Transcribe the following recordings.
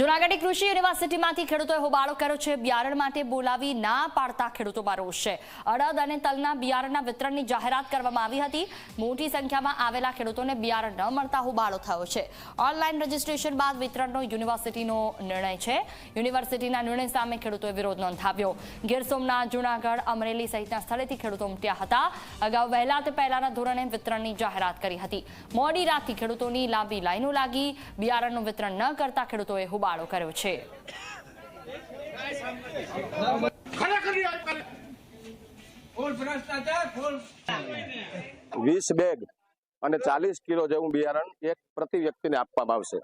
જુનાગઢની કૃષિ યુનિવર્સિટીમાંથી ખેડૂતોએ હોબાળો કર્યો છે. બિયારણ માટે બોલાવી ના પાડતા ખેડૂતોમાં રોષ છે. અડદ અને તલના બિયારણના વિતરણની જાહેરાત કરવામાં આવી હતી. મોટી સંખ્યામાં આવેલા ખેડૂતોને બિયારણ ન મળતા હોબાળો થયો છે. ઓનલાઈન રજીસ્ટ્રેશન બાદ વિતરણનો યુનિવર્સિટીનો નિર્ણય છે. યુનિવર્સિટીના નિર્ણય સામે ખેડૂતોએ વિરોધ નોંધાવ્યો. ગીર સોમનાથ, જુનાગઢ, અમરેલી સહિતના સ્થળેથી ખેડૂતો ઉમટ્યા હતા. અગાઉ વહેલા તે પહેલાના ધોરણે વિતરણની જાહેરાત કરી હતી. મોડી રાતથી ખેડૂતોની લાંબી લાઈનો લાગી. બિયારણનું વિતરણ ન કરતા ખેડૂતોએ હોબાળો કર્યો છે. વીસ બેગ અને ચાલીસ કિલો જેવું બિયારણ એક પ્રતિ વ્યક્તિને આપવામાં આવશે.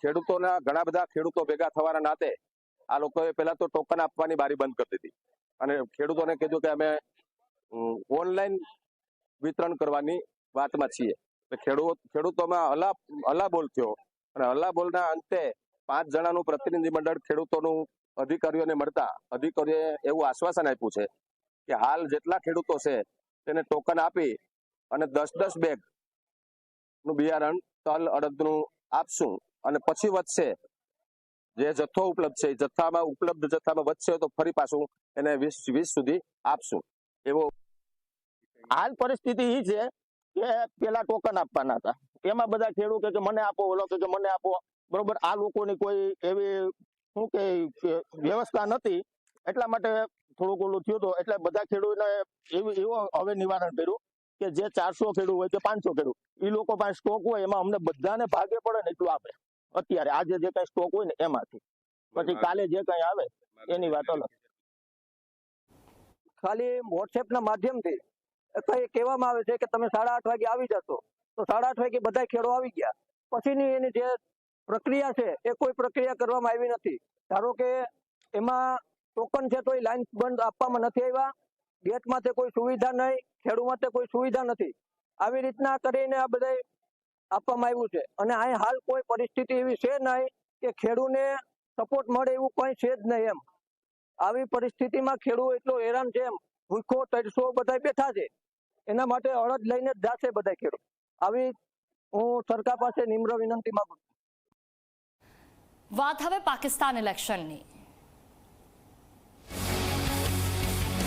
ખેડૂતોના ઘણા બધા ખેડૂતો ભેગા થવાના નાતે આ લોકોએ પહેલા તો ટોકન આપવાની બારી બંધ કરી દીધી. અને ખેડૂતોને કીધું કે અમે ઓનલાઈન વિતરણ કરવાની વાતમાં છીએ. ખેડૂતોમાં ખેડૂત ખેડૂતોમાં હલા હલાબોલ થયો. અને હલાબોલના અંતે પાંચ જણાનું પ્રતિનિધિ મંડળ ખેડૂતોનું અધિકારીઓને મળતા અધિકારીઓએ એવું આશ્વાસન આપ્યું છે કે હાલ જેટલા ખેડૂતો છે તેને ટોકન આપી અને દસ દસ બેગ બિયારણ તલ અડદનું આપશું અને પછી વધશે. જે જથ્થો ઉપલબ્ધ છે જથ્થામાં ઉપલબ્ધ જથ્થામાં વધશે તો ફરી પાછું એને વીસ વીસ સુધી આપશું. એવો હાલ પરિસ્થિતિ એ છે કે પેલા ટોકન આપવાના હતા. એમાં બધા ખેડૂત કે મને આપો, ઓલો કે મને આપો. બરોબર? આ લોકોની કોઈ એવી, શું કે વ્યવસ્થા નથી. એટલા માટે થોડુંક ઓલું થયું હતું એટલે બધા ખેડૂતોને એવું એવું હવે નિવારણ કર્યું કે જે ચારસો ખેડૂત હોય કે પાંચસો ખેડૂત એ લોકો પાસે સ્ટોક હોય, એમાં અમને બધાને ભાગે પડે ને એટલું આપે. અત્યારે આજે જે કઈ સ્ટોક હોય ને એમાંથી. પછી કાલે જે કઈ આવે, એની વાત અલગ. ખાલી વોટ્સએપના માધ્યમથી કઈ કહેવામાં આવે છે કે તમે સાડા આઠ વાગે આવી જશો. તો સાડા આઠ વાગે બધા ખેડો આવી ગયા. પછીની એની જે પ્રક્રિયા છે, એ કોઈ પ્રક્રિયા કરવામાં આવી નથી. ધારો કે એમાં ટોકન છે તો એ લાઈન બંધ આપવામાં નથી આવ્યા. ગેટ માટે કોઈ સુવિધા નહીં, ખેડૂત માટે કોઈ સુવિધા નથી. આવી રીતના કરીને આ બધા આપવામાં આવ્યું છે. અને અહીં હાલ કોઈ પરિસ્થિતિ એવી છે નહીં કે ખેડૂને સપોર્ટ મળે એવું કંઈ છે જ નહીં એમ. આવી પરિસ્થિતિમાં ખેડૂત એટલો હેરાન છે એમ. ભૂખો તરસો બધા બેઠા છે. એના માટે અડદ લઈને જ જાશે બધા ખેડૂત. આવી હું સરકાર પાસે નિમ્ર વિનંતી માંગુ છું. વાત હવે પાકિસ્તાન ઇલેક્શનની